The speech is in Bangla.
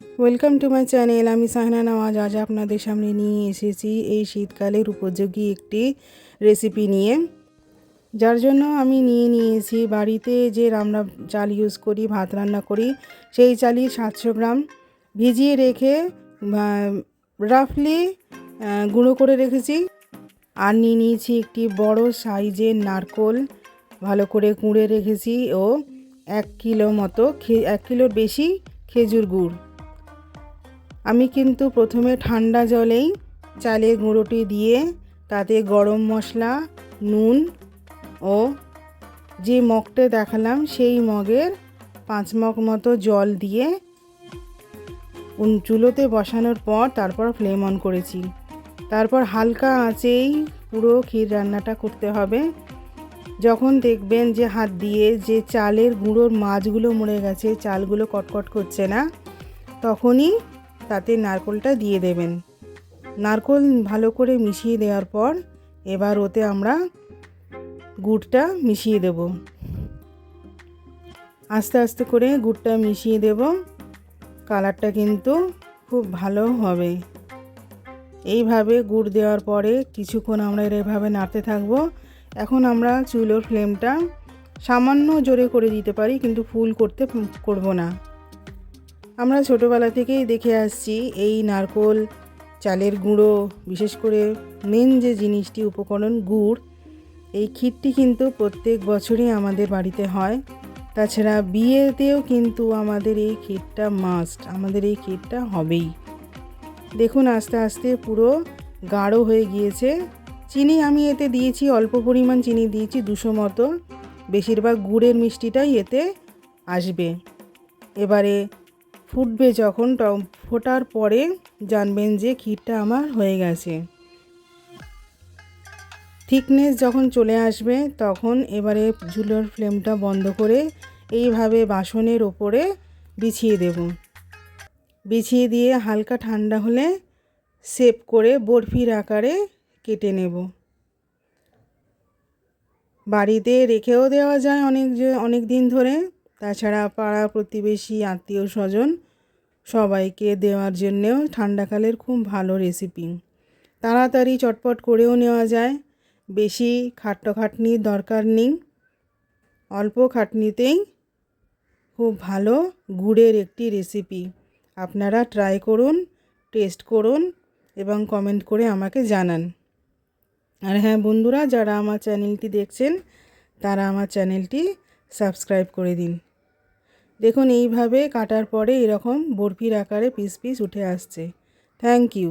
ওয়েলকাম টু মাই চ্যানেল আমি সাহনা নওয়াজ। আজ আপনাদের সামনে নিয়ে এসেছি এই শীতকালের উপযোগী একটি রেসিপি নিয়ে। যার জন্য আমি নিয়ে নিয়েছি বাড়িতে যে রান্না চাল ইউজ করি, ভাত রান্না করি, সেই চালই সাতশো গ্রাম ভিজিয়ে রেখে রাফলি গুঁড়ো করে রেখেছি। আর নিয়ে নিয়েছি একটি বড় সাইজের নারকোল। ভালো করে কুঁড়ে রেখেছি ও এক কিলো মতো এক কিলোর বেশি খেজুর গুড়। আমি কিন্তু প্রথমে ঠান্ডা জলেই চালের গুঁড়োটি দিয়ে তাতে গরম মশলা, নুন ও যে মগটে দেখালাম সেই মগের পাঁচ মগ মতো জল দিয়ে চুলোতে বসানোর পর তারপর ফ্লেম অন করেছি। তারপর হালকা আঁচেই পুরো ক্ষীর রান্নাটা করতে হবে। যখন দেখবেন যে হাত দিয়ে যে চালের গুঁড়োর মাছগুলো মরে গেছে, চালগুলো কটকট করছে না, তখনই তাতে নারকোলটা দিয়ে দেবেন। নারকোল ভালো করে মিশিয়ে দেওয়ার পর এবার ওতে আমরা গুড়টা মিশিয়ে দেব। আস্তে আস্তে করে গুড়টা মিশিয়ে দেব। কালারটা কিন্তু খুব ভালো হবে। এইভাবে গুড় দেওয়ার পরে কিছুক্ষণ আমরা এভাবে নাড়তে থাকব। এখন আমরা চুলোর ফ্লেমটা সামান্য জোরে করে দিতে পারি, কিন্তু ফুল করতে করব না। আমরা ছোটোবেলা থেকেই দেখে আসছি এই নারকোল চালের গুঁড়ো, বিশেষ করে মেন যে জিনিসটি, উপকরণ গুড়, এই ক্ষীরটি কিন্তু প্রত্যেক বছরই আমাদের বাড়িতে হয়। তাছাড়া বিয়েতেও কিন্তু আমাদের এই ক্ষীরটা মাস্ট আমাদের এই ক্ষীরটা হবেই। দেখুন, আস্তে আস্তে পুরো গাঢ় হয়ে গিয়েছে। চিনি আমি এতে দিয়েছি, অল্প পরিমাণ চিনি দিয়েছি, দুশো মতো। বেশিরভাগ গুড়ের মিষ্টিটাই এতে আসবে। এবারে ফুটবে যখন ফোটার পরে জানবেন যে ক্ষীরটা আমার হয়ে গেছে। থিকনেস যখন চলে আসবে, তখন এবারে ঝুলোর ফ্লেমটা বন্ধ করে এইভাবে বাসনের ওপরে বিছিয়ে দেব। বিছিয়ে দিয়ে হালকা ঠান্ডা হলে সেপ করে বরফির আকারে কেটে নেব। বাড়িতে রেখেও দেওয়া যায় অনেক অনেক দিন ধরে। তাছাড়া পাড়া প্রতিবেশী, আত্মীয় স্বজন সবাইকে দেওয়ার জন্যেও ঠান্ডাকালের খুব ভালো রেসিপি তাড়াতাড়ি চটপট করেও নেওয়া যায়। বেশি খাট্টাখাটনির দরকার নেই। অল্প খাটনিতেই খুব ভালো গুড়ের একটি রেসিপি আপনারা ট্রাই করুন টেস্ট করুন এবং কমেন্ট করে আমাকে জানান। আর হ্যাঁ বন্ধুরা, যারা আমার চ্যানেলটি দেখছেন, তারা আমার চ্যানেলটি সাবস্ক্রাইব করে দিন। দেখুন এইভাবে কাটার পরে এরকম বরফির আকারে পিস পিস উঠে আসছে। Thank you